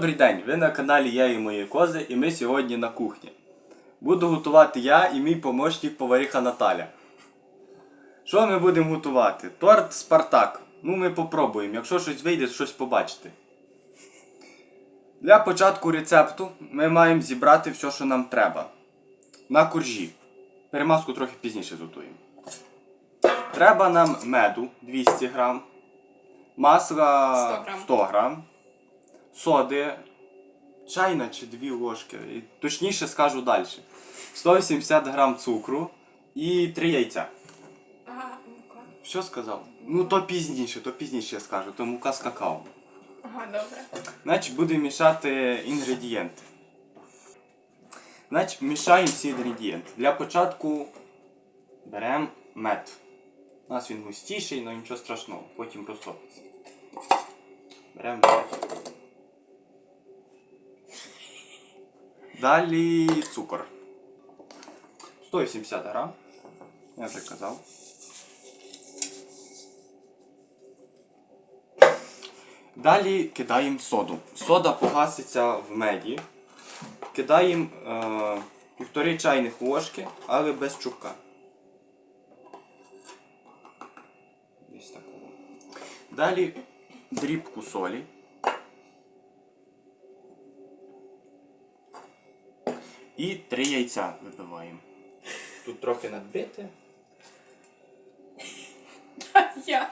Добрий день, ви на каналі Я і мої кози, і ми сьогодні на кухні. Буду готувати я і мій помощник повариха Наталя. Що ми будемо готувати? Торт Спартак. Ну, ми попробуємо. Якщо щось вийде, щось побачите. Для початку рецепту ми маємо зібрати все, що нам треба. На коржі. Перемазку трохи пізніше зготуємо. Треба нам меду 200 грам, масла 100 грам. 100 грам, соди, чайна чи дві ложки. І Точніше скажу далі. 180 грам цукру і 3 яйця. Ага, мука. Що сказав? Ну то пізніше, то пізніше я скажу, то мука з какао. Ага, добре. Значить, будемо мішати інгредієнти. Значить, мішаємо всі інгредієнти. Для початку беремо мед. У нас він густіший, але нічого страшного, потім розтопиться. Беремо мед. Далі цукор. 180 грам. Я вже казав. Далі кидаємо соду. Сода погаситься в меді. Кидаємо е, півтори чайних ложки, але без чубка. Далі дрібку солі. І три яйця вибиваємо. Тут трохи надбите. Я.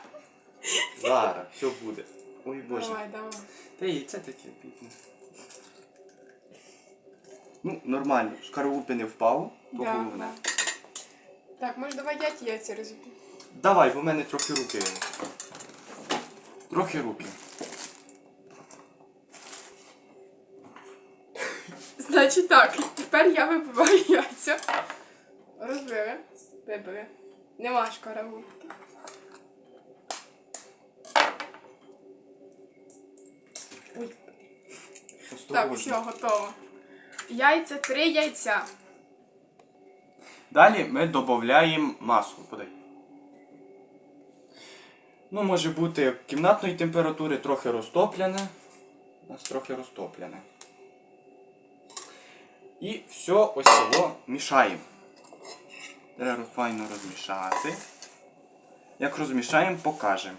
Зараз, все буде. Ой боже. Давай, давай. Та яйце таке бідне. Ну, нормально. Шкарлупи не впало, то Да, головне. да. Так, може давай я ті яйця розбив. Давай, бо в мене трохи руки. Трохи руки. Значить так, тепер я вибиваю яйця. Розбили. Вибили. Нема шкаралупки. Ой. Так, все, готово. Яйця, три яйця. Далі ми додаємо масло. Подай. Ну, може бути кімнатної температури, трохи розтоплене. У нас трохи розтоплене. І все ось цього мішаємо. Треба файно розмішати. Як розмішаємо, покажемо.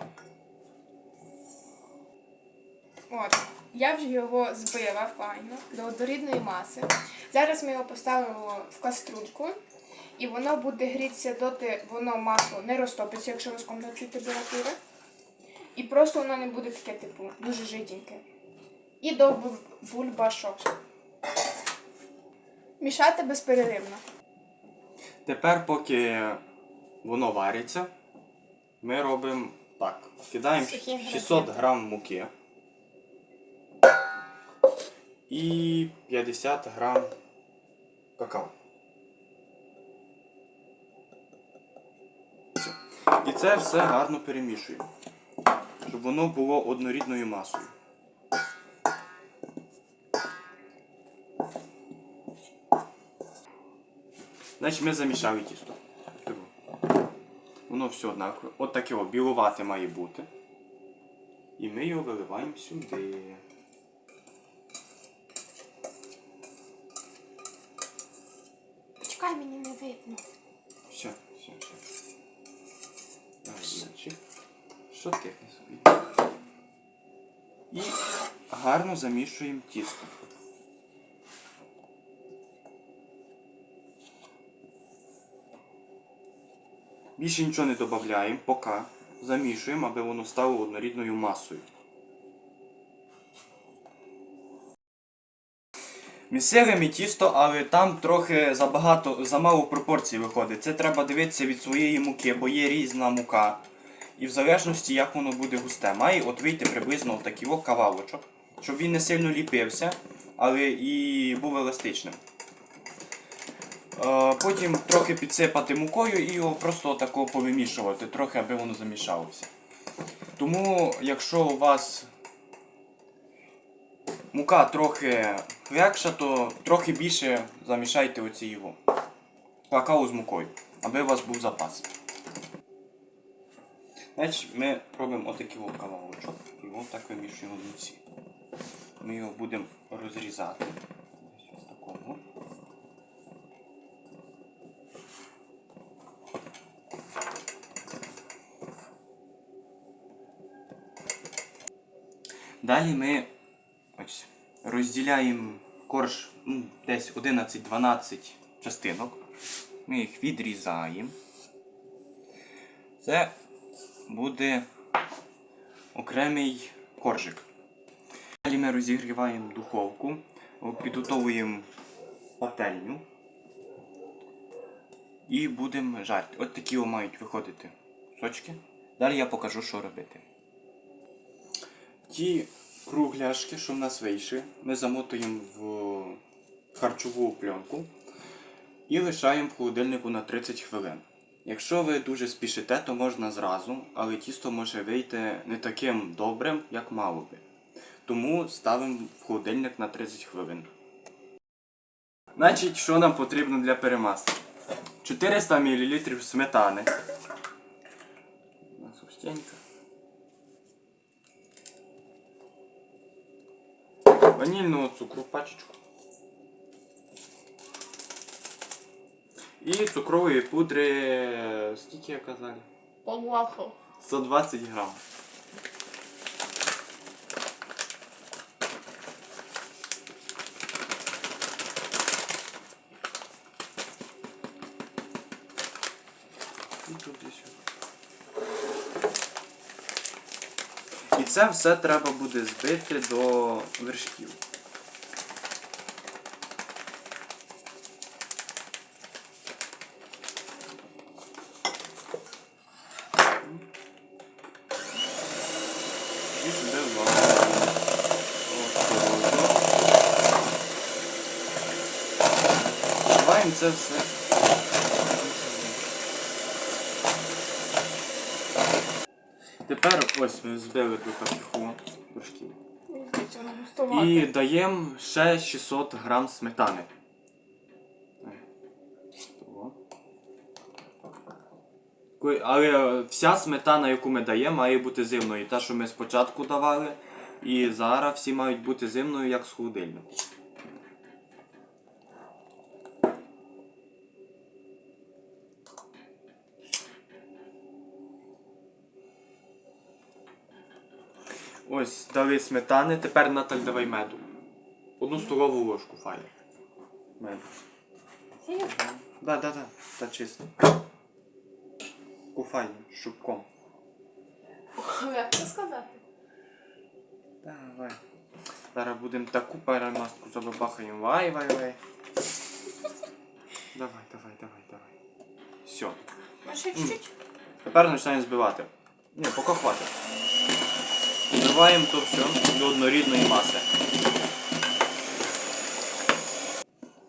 От, я вже його збила файно до однорідної маси. Зараз ми його поставимо в каструльку, і воно буде грітися доти, воно масло не розтопиться, якщо комнатні температури. І просто воно не буде таке, типу, дуже жиденьке. І до бульбашок. Мішати безперервно. Тепер, поки воно вариться, ми робимо так. Кидаємо Сухі 600 грам муки і 50 грам какао. І це все гарно перемішуємо, щоб воно було однорідною масою. Значить ми замішали тісто. Воно все однакове. От таке о, біловате має бути. І ми його виливаємо сюди. Чекай, мені не видно. Все, все, все. Значить, що тихне собі. І гарно замішуємо тісто. Більше нічого не додаємо, поки замішуємо, аби воно стало однорідною масою. Місили ми тісто, але там трохи забагато, замало пропорцій виходить. Це треба дивитися від своєї муки, бо є різна мука. І в залежності, як воно буде густе, має от вийти приблизно такий кавалочок, щоб він не сильно ліпився, але і був еластичним. Е, Потім трохи підсипати мукою і його просто тако повимішувати, трохи, аби воно замішалося. Тому, якщо у вас мука трохи легша, то трохи більше замішайте оці його какао з мукою, аби у вас був запас. Значить, ми робимо отакий кавалочок і отак вимішуємо в муці. ми його будемо розрізати. Ось такому. Далі ми ось, розділяємо корж ну, десь 11-12 частинок. Ми їх відрізаємо. Це буде окремий коржик. Далі ми розігріваємо духовку, підготовуємо пательню і будемо жарити. От такі мають виходити кусочки. Далі я покажу, що робити. Ті кругляшки, що в нас вийшли, ми замотуємо в харчову пленку і лишаємо в холодильнику на 30 хвилин. Якщо ви дуже спішите, то можна зразу, але тісто може вийти не таким добрим, як мало би. Тому ставимо в холодильник на 30 хвилин. Значить, що нам потрібно для перемаски? 400 мл сметани. У нас густенька. Ванільного цукру пачечку. І цукрової пудри, скільки я казали? 120 грам. І туди сюди. І це все треба буде збити до вершків. І осторожно. Вливаємо це все. Тепер ось ми збили таких о вершків. І даємо ще 600 грам сметани. Але вся сметана, яку ми даємо, має бути зимною. Та, що ми спочатку давали, і зараз всі мають бути зимною, як з холодильнику. Ось, дали сметани, тепер Наталь давай меду. Одну столову ложку файно. Меду. Да, да, да, та чисто. Куфайно, шубком. Як це сказати? Давай. Зараз будемо таку перемастку забабахаємо. Вай, вай, вай. Давай, давай, давай, давай. Все. Може чуть-чуть? Тепер починаємо збивати. Ні, поки хватить. Збиваємо то все до однорідної маси.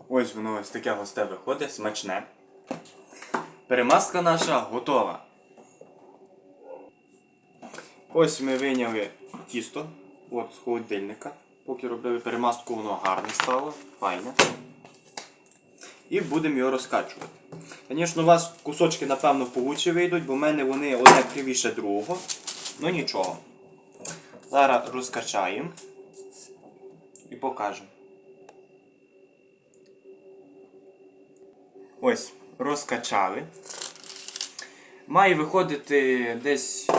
Ось воно ось таке госте виходить, смачне. Перемазка наша готова. Ось ми вийняли тісто от, з холодильника. Поки робили перемазку, воно гарне стало, файне. І будемо його розкачувати. Звісно, у вас кусочки, напевно, получше вийдуть, бо в мене вони одне кривіше другого. Ну нічого. Зараз розкачаємо і покажемо. Ось, розкачали. Має виходити десь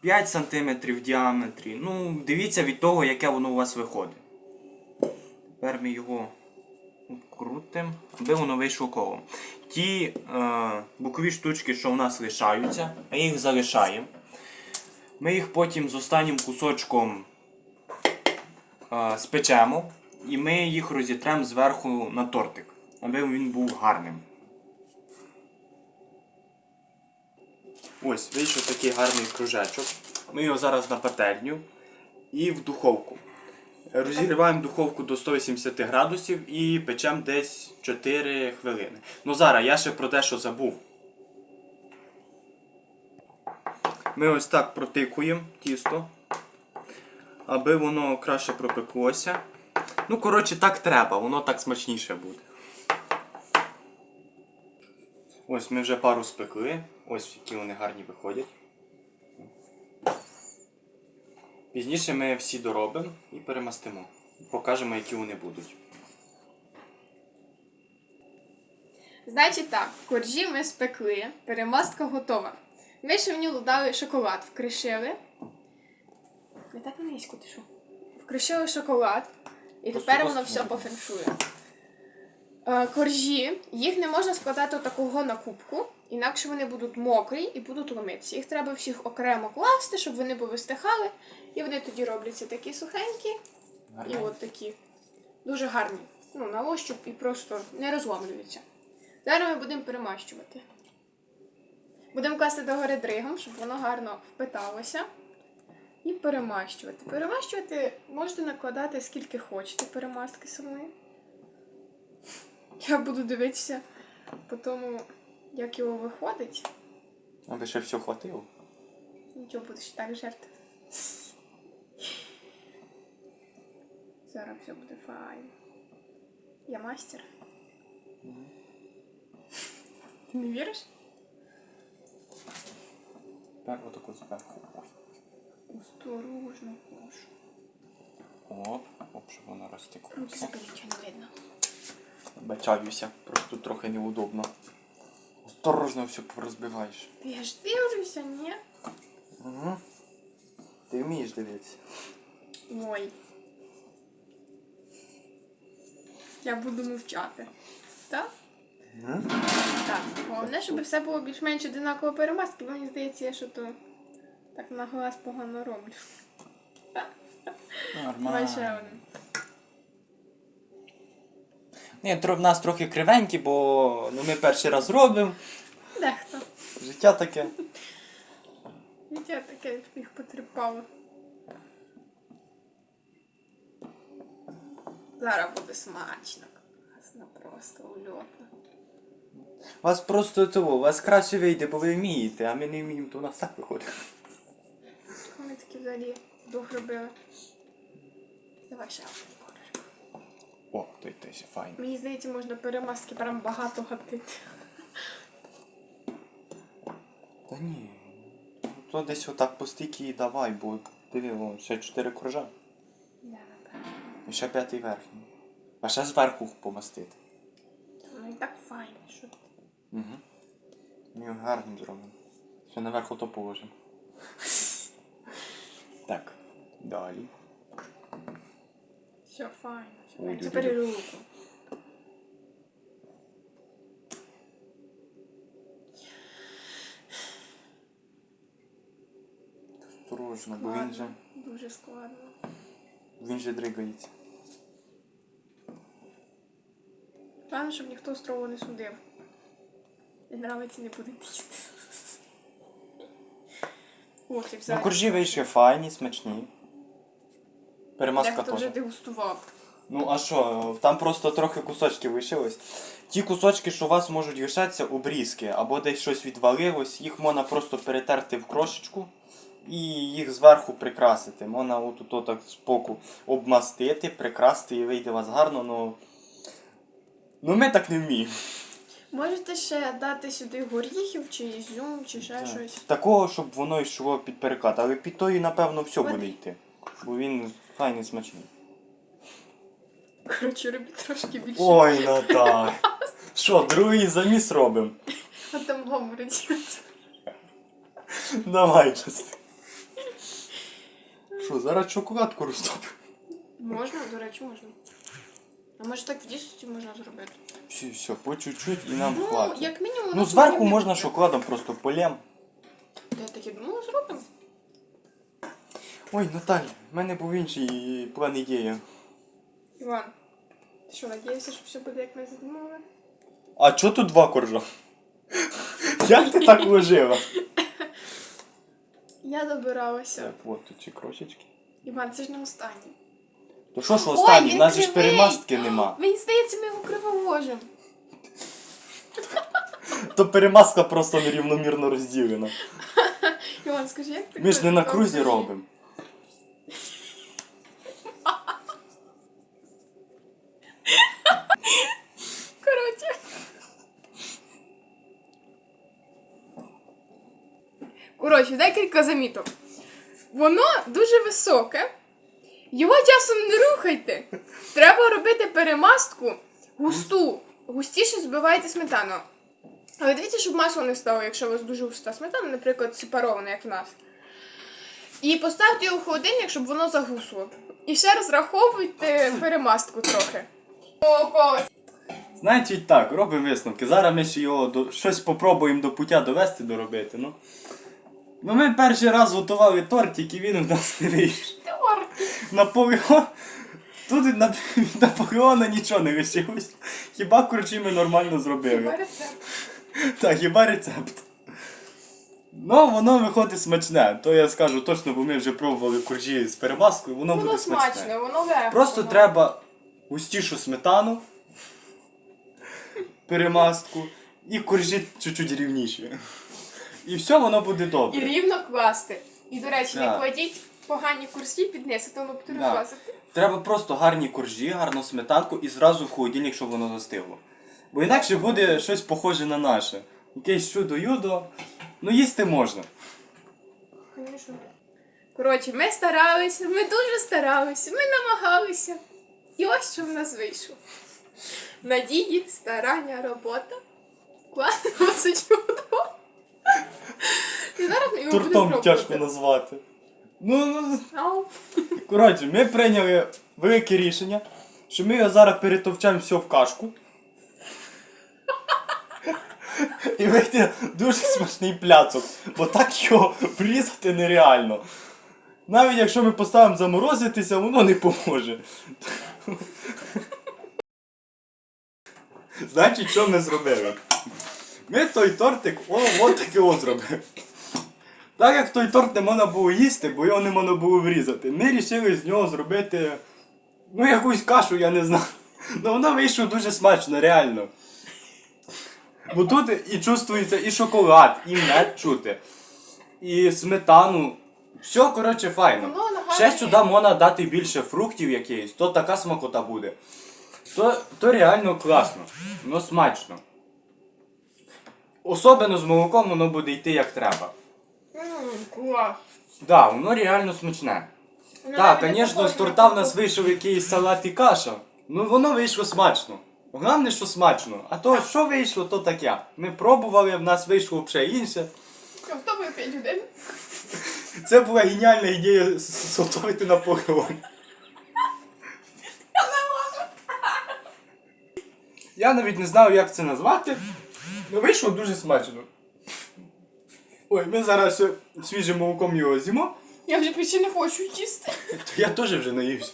5 см в діаметрі. Ну, дивіться від того, яке воно у вас виходить. Тепер ми його крутимо, аби воно вийшло колом. Ті е, бокові штучки, що в нас лишаються, ми їх залишаємо. Ми їх потім з останнім кусочком е, спечемо і ми їх розітремо зверху на тортик, аби він був гарним. Ось, вийшов такий гарний кружечок. Ми його зараз на пательню і в духовку. Розігріваємо духовку до 180 градусів і печемо десь 4 хвилини. Ну зараз я ще про те, що забув. Ми ось так протикуємо тісто, аби воно краще пропеклося. Ну, коротше, так треба, воно так смачніше буде. Ось ми вже пару спекли. Ось які вони гарні виходять. Пізніше ми всі доробимо і перемастимо. Покажемо, які вони будуть. Значить так, коржі ми спекли, перемастка готова. Ми ще в нього дали шоколад, вкришили. Не так низько ти що? Вкришили шоколад, і Просто тепер воно все пофеншує. Е, Коржі, їх не можна складати такого на кубку, інакше вони будуть мокрі і будуть ломитися. Їх треба всіх окремо класти, щоб вони повистихали, і вони тоді робляться такі сухенькі і от такі. Дуже гарні. Ну, на ощуп і просто не розломлюються. Зараз ми будемо перемащувати. Будемо класти догори дригом, щоб воно гарно впиталося. І перемащувати. Перемащувати можете накладати скільки хочете перемастки самої. Я буду дивитися по тому, як його виходить. Аби ще все хватило. Нічого будеш так жерти. Зараз все буде файно. Я мастер. Не віриш? Тепер отаку зверху. Осторожно, прошу. Оп, оп, щоб воно Руки розтеклося. заберіть, не видно. Бачаюся, просто трохи неудобно. Осторожно все порозбиваєш. Я ж дивлюся, ні? Угу. Ти вмієш дивитися. Ой. Я буду мовчати. Так? Так. Головне, щоб все було більш-менш одинаково перемазки, бо мені здається, я що то так на глаз погано роблю. Ще один. Ні, тро- в нас трохи кривенькі, бо ну, ми перший раз робимо. Дехто. Життя таке. Життя таке їх потріпало. Зараз буде смачно. Класно, просто ульотно. У вас просто того, у вас краще вийде, бо ви вмієте, а ми не вміємо, то у нас так виходить. Ми такі взагалі вдвох робили. Давай ще один колір. О, той теж файний. Мені здається, можна перемазки прям багато гатити. Та ні. Ну, То десь отак по стільки і давай, бо диви, вон, ще чотири кружа. Да, напевно. І ще п'ятий верхній. А ще зверху помастити. Ну і так файно, що. Угу. Ми його гарним зробимо. Ще наверху то положимо. Так, далі. Все файно, все Ой, файно. Тепер і руку. Осторожно, бо він же, Дуже складно. він же дригається. Главное, щоб ніхто строго не судив. Не нравиться, не буде їсти. О, це Ну, взагалі. коржі вийшли файні, смачні. Перемазка Дехто вже теж. дегустував. Ну а що, там просто трохи кусочків лишилось. Ті кусочки, що у вас можуть лишатися, обрізки, або десь щось відвалилось, їх можна просто перетерти в крошечку і їх зверху прикрасити. Можна отут так збоку обмастити, прикрасити і вийде у вас гарно, ну. Ну ми так не вміємо. Можете ще дати сюди горіхів, чи ізюм, чи ще щось. Такого, щоб воно йшло під переклад. Але під тої, напевно, все буде йти. Бо він файний смачний. Коротше, робіть трошки більше. Ой, Наталь. Що, другий заміс робимо? А там говорить. Давай, часто. Що, зараз шоколадку розтоплю? Можна, до речі, можна. А може так в дійсності можна зробити? Все, все, по чуть-чуть і нам Ну, хватить. як мінімум. Ну, зверху можна шоколадом просто полем. Я такі, ну зробимо. Ой, Наталь, в мене був інший план ідея. Іван, ти що, надієшся, що все буде, як ми задумали? А чо тут два коржа? Як ти так вложила? Я добиралася. Так, от тут ці крошечки. Іван, це ж не останній. То що ж останній? він У нас же ж перемастки нема. Мені здається, ми його криволожимо. То перемазка просто нерівномірно розділена. Іван, скажи, як ти Ми ж не на крузі робимо. Коротше. Коротше, декілька заміток. Воно дуже високе, Його часом не рухайте. Треба робити перемастку густу. Густіше збивайте сметану. Але дивіться, щоб масло не стало, якщо у вас дуже густа сметана, наприклад, сепарована, як в нас. І поставте його в холодильник, щоб воно загусло. І ще розраховуйте перемастку трохи. Ого. Значить так, робимо висновки. Зараз ми ще його до... щось спробуємо до пуття довести, доробити. Ну. ну ми перший раз готували тортик і він у нас не вийшов. Наполеон. Тут на від Наполеона нічого не лишилось. Хіба корчі ми нормально зробили. Хіба рецепт? Так, хіба рецепт. Ну, воно виходить смачне. То я скажу точно, бо ми вже пробували коржі з перемазкою, воно, Воно буде смачне. смачне, воно легко. Просто воно. треба густішу сметану, перемазку і коржі чуть-чуть рівніші. І все воно буде добре. І рівно класти. І, до речі, не кладіть погані курсі під низ, а то воно буде Да. розлазити. Треба просто гарні коржі, гарну сметанку і зразу в холодильник, щоб воно застигло. Бо інакше буде щось похоже на наше. Якесь чудо-юдо. Ну їсти можна. Конечно. Коротше, ми старалися, ми дуже старалися, ми намагалися. І ось що в нас вийшло. Надії, старання, робота. Класно, це чудо. І зараз ми його будемо Тортом пробувати. тяжко назвати. Ну, ну, Ау. коротше, ми прийняли велике рішення, що ми його зараз перетовчаємо все в кашку. І вийде дуже смачний пляцок, бо так його врізати нереально. Навіть якщо ми поставимо заморозитися, воно не поможе. Значить, що ми зробили? Ми той тортик, о, от таке зробили. Так як той торт не можна було їсти, бо його не можна було врізати, ми вирішили з нього зробити ну якусь кашу, я не знаю. Ну воно вийшло дуже смачно, реально. Бо тут і чувствується і шоколад, і мед чути, і сметану. Все, коротше, файно. Ще сюди можна дати більше фруктів якихось, то така смакота буде. То, то реально класно. Воно смачно. Особливо з молоком воно буде йти як треба. Клас. Да, воно реально смачне. Так, звісно, з торта в нас вийшов якийсь салат і каша. Ну воно вийшло смачно. Головне, що смачно. А то, що вийшло, то таке. Ми пробували, в нас вийшло взагалі інше. Готовий 5 годин. Це була геніальна ідея з- зготовити Наполеон. Я навіть не знаю, як це назвати. Ну вийшло дуже смачно. Ой, ми зараз свіжим молоком його з'їмо. Я вже більше не хочу їсти. То я теж вже наївся.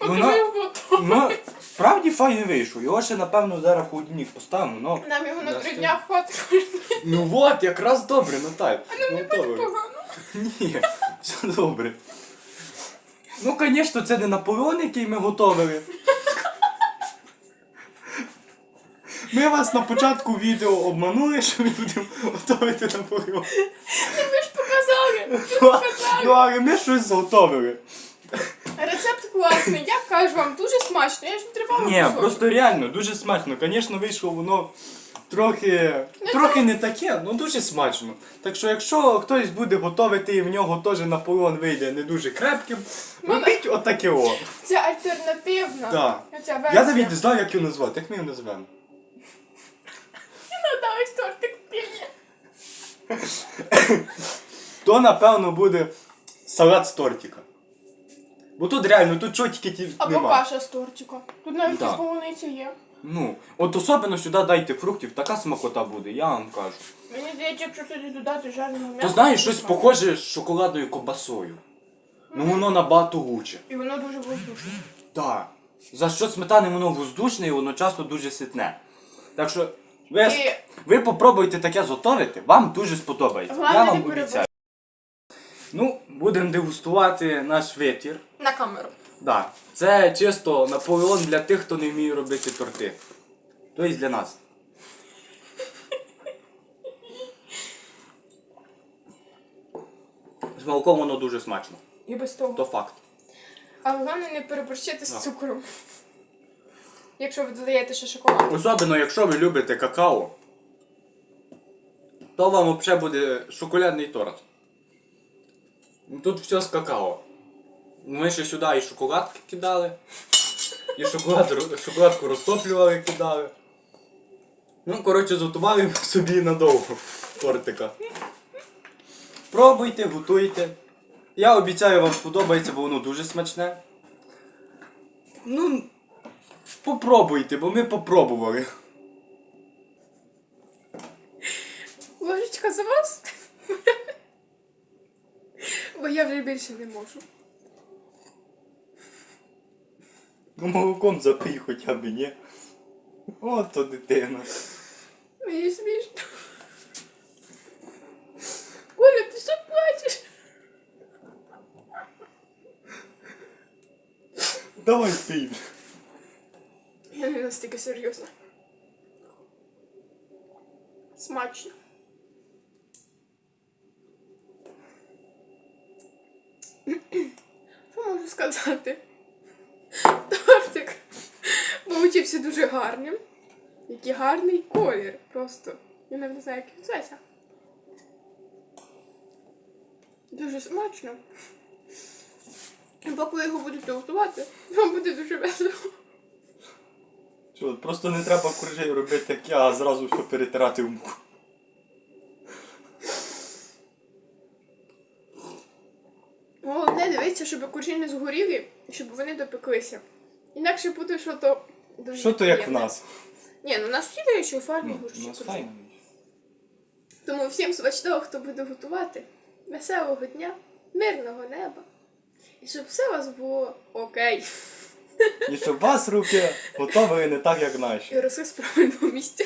Ми готові. Ну, справді файно вийшло. Його ще, напевно, зараз в холодильник поставимо. Ну, Нам його на три дня хватить. ну от, якраз добре, Наталь. Ну, добре. Погано. Ні, все добре. Ну, звісно, це не Наполеон, який ми готовили. Ми вас на початку відео обманули, що ми будемо готувати Наполеон. Ви ж показали. Ну, Ну, але ми щось зготовили. Рецепт класний, я кажу вам, дуже смачно. Я ж тривала. Ні, просто реально, дуже смачно. Звісно, вийшло воно трохи, трохи не таке, ну дуже смачно. Так що, якщо хтось буде готувати і в нього теж Наполеон вийде не дуже крепким, робіть отаке о. Це альтернативна. Так. Ця версія. Я навіть не знаю, як його назвати. Як ми його назвемо? Надалась тортик. То, напевно, буде салат з тортика. Бо тут реально, тут чого тільки ті Або нема. каша з тортика. Тут навіть Да. із полуниці є. Ну, от особливо сюди дайте фруктів, така смакота буде, я вам кажу. Мені здається, якщо сюди додати жареного м'яса. Ти знаєш, щось смачно. похоже з шоколадною ковбасою. Ну воно набагато гуче. І воно дуже воздушне. Так. За що сметани воно воздушне і одночасно дуже ситне. Так що ви, І- ви попробуйте таке зготовити, вам дуже сподобається. Головне, Я не вам перебор- обіцяю. Ну, будемо дегустувати наш витір. На камеру. Да. Це чисто Наполеон для тих, хто не вміє робити торти. Тобто для нас. З молоком воно дуже смачно. І без того. То факт. А головне не переборщити з цукром. Якщо ви додаєте ще шоколад. Особливо, якщо ви любите какао, то вам взагалі буде шоколадний торт. Тут все з какао. Ми ще сюди і шоколадки кидали. І шоколад, шоколадку розтоплювали, кидали. Ну, коротше, зготували собі надовго тортика. Пробуйте, готуйте. Я обіцяю, вам сподобається, бо воно дуже смачне. Ну, попробуйте, бо ми попробували. Ложечка за вас. Бо я вже більше не можу. Ну, молоком запий хоча б, ні? От то дитина. Мені смішно. Коля, ти що плачеш? Давай пий. Я не настільки серйозно. Смачно. Що можу сказати? Тортик получився дуже гарним. Який гарний колір. Просто. Я не знаю, як він. Дуже смачно. Поки ви його будете готувати, вам буде дуже весело. Що, просто не треба коржей робити, як я, а зразу все перетирати в муку. Головне дивіться, щоб куржі не згоріли, і щоб вони допеклися. Інакше буде що то дуже. Що то як в неприємне. нас? Ні, ну у нас всі що фарні У нас куржі. файно. Тому всім смачного, хто буде готувати. Веселого дня, мирного неба. І щоб все у вас було окей. І щоб у вас руки готові не так, як наші. І росли з правильного місця.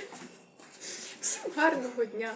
Всім гарного дня.